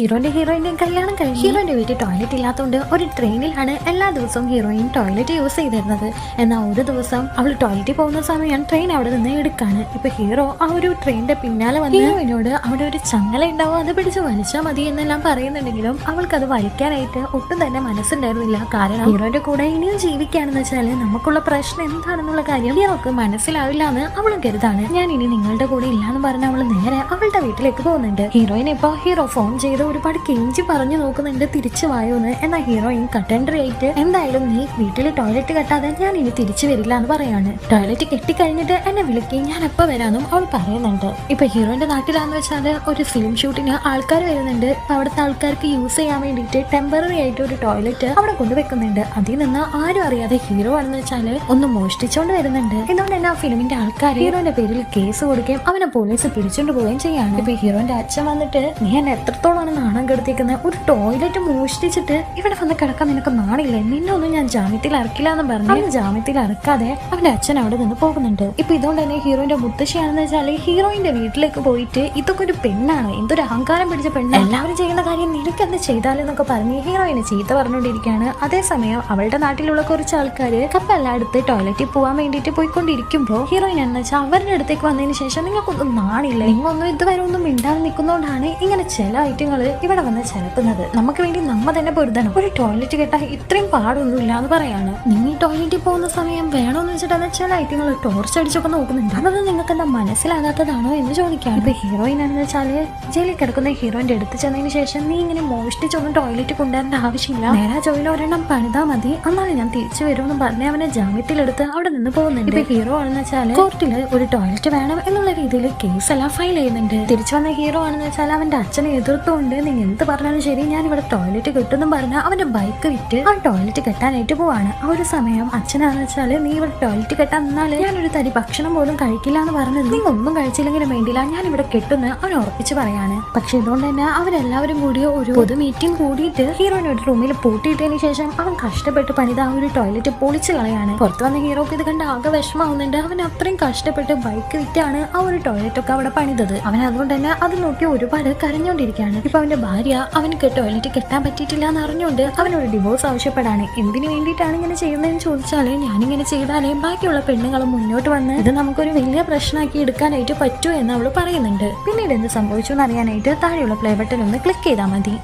ഹീറോന്റെ ഹീറോയിന്റെ കല്യാണം കഴിഞ്ഞു. ഹീറോന്റെ വീട്ടിൽ ടോയ്ലറ്റ് ഇല്ലാത്തതുകൊണ്ട് ഒരു ട്രെയിനിലാണ് എല്ലാ ദിവസവും ഹീറോയിൻ ടോയ്ലറ്റ് യൂസ് ചെയ്തിരുന്നത്. എന്നാൽ ഒരു ദിവസം അവൾ ടോയ്ലറ്റിൽ പോകുന്ന സമയം ട്രെയിൻ അവിടെ നിന്ന് എടുക്കാണ്. ഇപ്പൊ ഹീറോ ആ ഒരു ട്രെയിനിന്റെ പിന്നാലെ വന്ന് ഹീറോയിനോട് അവിടെ ഒരു ചങ്ങല ഉണ്ടാവും അത് പിടിച്ച് വലിച്ചാൽ മതി എന്നെല്ലാം പറയുന്നുണ്ടെങ്കിലും അവൾക്ക് അത് വലിക്കാനായിട്ട് ഒട്ടും തന്നെ മനസ്സുണ്ടായിരുന്നില്ല. കാരണം ഹീറോന്റെ കൂടെ ഇനിയും ജീവിക്കുകയാണെന്ന് വെച്ചാൽ നമുക്കുള്ള പ്രശ്നം എന്താണെന്നുള്ള കാര്യം ഹീറോക്ക് മനസ്സിലാവില്ല എന്ന് അവളും കരുതാണ്. ഞാൻ ഇനി നിങ്ങളുടെ കൂടെ ഇല്ലാന്ന് പറഞ്ഞ അവൾ നേരെ അവളുടെ വീട്ടിലേക്ക് പോകുന്നുണ്ട്. ഹീറോയിൻ ഇപ്പൊ ഹീറോ ഫോൺ ചെയ്ത് ഒരുപാട് കെഞ്ചി പറഞ്ഞു നോക്കുന്നുണ്ട് തിരിച്ചു വായോന്ന്. എന്നാ ഹീറോയിൻ കട്ടൻഡറി ആയിട്ട് എന്തായാലും നീ വീട്ടിൽ ടോയ്ലറ്റ് കെട്ടാതെ ഞാൻ ഇനി തിരിച്ചു വരില്ല എന്ന് പറയാണ്. ടോയ്ലറ്റ് കെട്ടിക്കഴിഞ്ഞിട്ട് എന്നെ വിളിക്കുകയും ഞാൻ എപ്പോ വരാനും അവൾ പറയുന്നുണ്ട്. ഇപ്പൊ ഹീറോയിന്റെ നാട്ടിലാന്ന് വെച്ചാൽ ഒരു ഫിലിം ഷൂട്ടിന് ആൾക്കാർ വരുന്നുണ്ട്. അപ്പൊ അവിടുത്തെ ആൾക്കാർക്ക് യൂസ് ചെയ്യാൻ വേണ്ടിയിട്ട് ടെമ്പററി ആയിട്ട് ഒരു ടോയ്ലറ്റ് അവിടെ കൊണ്ടുവെക്കുന്നുണ്ട് അതിൽ നിന്ന് ആരും അറിയാതെ ഹീറോ ആണെന്ന് വെച്ചാൽ ഒന്ന് മോഷ്ടിച്ചോണ്ട് വരുന്നുണ്ട്. ഇതുകൊണ്ട് തന്നെ ആ ഫിലിമിന്റെ ആൾക്കാർ ഹീറോന്റെ പേരിൽ കേസ് കൊടുക്കുകയും അവനെ പോലീസ് പിടിച്ചോണ്ട് പോവുകയും ചെയ്യാണ്. ഇപ്പൊ ഹീറോന്റെ അച്ഛൻ വന്നിട്ട് നീ എന്നെ എത്രത്തോളമാണ് നാണം കെടുത്തിക്കുന്നത് ഒരു ടോയ്ലറ്റ് മോഷ്ടിച്ചിട്ട് ഇവിടെ വന്ന് കിടക്കാൻ നിനക്ക് നാണില്ലേ? നിന്നെ ഒന്നും ഞാൻ ജാമ്യത്തിൽ ഇറക്കില്ല എന്ന് പറഞ്ഞു അവൻ ജാമ്യത്തിൽ ഇറക്കാതെ അവന്റെ അച്ഛൻ അവിടെ നിന്ന് പോകുന്നുണ്ട്. ഇപ്പൊ ഇതുകൊണ്ട് തന്നെ ഹീറോയിന്റെ മുത്തശ്ശിയാണെന്ന് വെച്ചാൽ ഹീറോയിന്റെ വീട്ടിലേക്ക് പോയിട്ട് ഇതൊക്കെ ഒരു പെണ്ണാണ്. എന്തൊരു അഹങ്കാരം പിടിച്ച പെണ്ണ്. എല്ലാവരും ചെയ്യുന്ന കാര്യം നിനക്ക് എന്ത് ചെയ്താലെന്നൊക്കെ പറഞ്ഞ് ഹീറോയിനെ ചീത്ത പറഞ്ഞുകൊണ്ടിരിക്കുകയാണ്. അതേസമയം അവളുടെ നാട്ടിലുള്ള കുറച്ച് ആൾക്കാര് എടുത്ത് ടോയ്ലറ്റിൽ പോകാൻ വേണ്ടിയിട്ട് പോയിക്കൊണ്ടിരിക്കുമ്പോൾ ഹീറോയിൻ എന്ന് വെച്ചാൽ അവരുടെ അടുത്തേക്ക് വന്നതിന് ശേഷം നിങ്ങൾക്കൊന്നും നാണില്ല? നിങ്ങളൊന്നും ഇതുവരെ ഒന്നും മിണ്ടാതെ നിൽക്കുന്നതുകൊണ്ടാണ് ഇങ്ങനെ ചില ഐറ്റങ്ങൾ ഇവിടെ വന്ന് ചെലുത്തുന്നത്. നമുക്ക് വേണ്ടി നമ്മ തന്നെ പൊരുതണം. ഒരു ടോയ്ലറ്റ് കെട്ടാൻ ഇത്രയും പാടൊന്നുമില്ല എന്ന് പറയാണ്. നിങ്ങൾ ടോയ്ലറ്റിൽ പോകുന്ന സമയം വേണമെന്ന് വെച്ചിട്ടാണ് ചില ഐറ്റങ്ങൾ ടോർച്ച് അടിച്ചൊക്കെ നോക്കുന്നുണ്ട്. അതത് നിങ്ങൾക്ക് എന്താ മനസ്സിലാകാത്തതാണോ എന്ന് ചോദിക്കാം ഇപ്പൊ ഹീറോയിൻ എന്ന് വെച്ചാൽ ജയിലിൽ കിടക്കുന്ന ഹീറോയിന്റെ അടുത്ത് ചെന്നതിന് ശേഷം നീ ഇങ്ങനെ മോഷ്ടിച്ചൊന്നും ടോയ്ലറ്റ് കൊണ്ടുവരേണ്ട ആവശ്യമില്ല. നേരെ ജോയിൽ ഒരെണ്ണം പണിതാ മതി. എന്നാലും ഞാൻ തിരിച്ചു വരുമെന്ന് പറഞ്ഞ് അവനെ ജാമ്യത്തിലെടുത്ത് അവിടെ നിന്ന് പോകുന്നുണ്ട്. ഇപ്പൊ ഹീറോ ആണെന്ന് വെച്ചാൽ കോർട്ടിൽ ഒരു ടോയ്ലറ്റ് വേണം എന്നുള്ള രീതിയിൽ കേസ് എല്ലാം ഫയൽ ചെയ്യുന്നുണ്ട്. തിരിച്ചു വന്ന ഹീറോ ആണെന്ന് വെച്ചാൽ അവന്റെ അച്ഛനെ എതിർത്തുകൊണ്ട് നീ എന്ത് പറഞ്ഞാലും ശരി. ഞാൻ ഇവിടെ ടോയ്ലറ്റ് കിട്ടുമെന്നും പറഞ്ഞ അവന്റെ ബൈക്ക് വിറ്റ് ആ ടോയ്ലറ്റ് കെട്ടാനായിട്ട് പോവാണ്. ആ ഒരു സമയം അച്ഛനാണെന്ന് വെച്ചാൽ നീ ഇവിടെ ടോയ്ലറ്റ് കെട്ടാൻ നിന്നാൽ ഞാനൊരു തരി ഭക്ഷണം പോലും കഴിക്കില്ല എന്ന് പറഞ്ഞത് നീ ഒന്നും കഴിച്ചില്ലെങ്കിലും വേണ്ടില്ല ഞാൻ ഇവിടെ കെട്ടുന്ന അവൻ ഉറപ്പിച്ച് പറയാണ്. പക്ഷെ ഇതുകൊണ്ട് തന്നെ അവരെല്ലാവരും കൂടി ഒരു പൊതു മീറ്റിംഗ് കൂടിയിട്ട് ഹീറോയിനെ ഒരു റൂമിൽ പൂട്ടിയിട്ടതിന് ശേഷം അവൻ കഷ്ടപ്പെട്ട് പണിത ആ ഒരു ടോയ്ലറ്റ് പൊളിച്ചു കളയാണ്. പുറത്തു വന്ന ഹീറോക്ക് ഇത് കണ്ട് ആകെ വിഷമാവുന്നുണ്ട് അവൻ അത്രയും കഷ്ടപ്പെട്ട് ബൈക്ക് വിറ്റാണ് ആ ഒരു ടോയ്ലറ്റ് ഒക്കെ അവിടെ പണിതത്. അവൻ അതുകൊണ്ട് തന്നെ അത് നോക്കി ഒരുപാട് കരഞ്ഞോണ്ടിരിക്കുകയാണ് ഇപ്പൊ അവന്റെ ഭാര്യ അവനക്ക് ടോയ്ലറ്റ് കെട്ടാൻ പറ്റിയിട്ടില്ല എന്ന് അറിഞ്ഞുകൊണ്ട് അവനോട് ഡിവോഴ്സ് ആവശ്യപ്പെടാണ്. എന്തിനു വേണ്ടിയിട്ടാണ് ഇങ്ങനെ ചെയ്യുന്നതെന്ന് ചോദിച്ചാൽ ഞാനിങ്ങനെ ചെയ്താലേ ബാക്കിയുള്ള പെണ്ണുങ്ങൾ മുന്നോട്ട് വന്ന് ഇത് നമുക്കൊരു വലിയ പ്രശ്നമാക്കി എടുക്കാനായിട്ട് പറ്റൂ എന്ന് അവൾ പറയുന്നുണ്ട്. പിന്നീട് എന്ത് സംഭവിച്ചു എന്ന് അറിയാനായിട്ട് താഴെയുള്ള പ്ലേ ബട്ടൺ ഒന്ന് ക്ലിക്ക് ചെയ്താൽ മതി.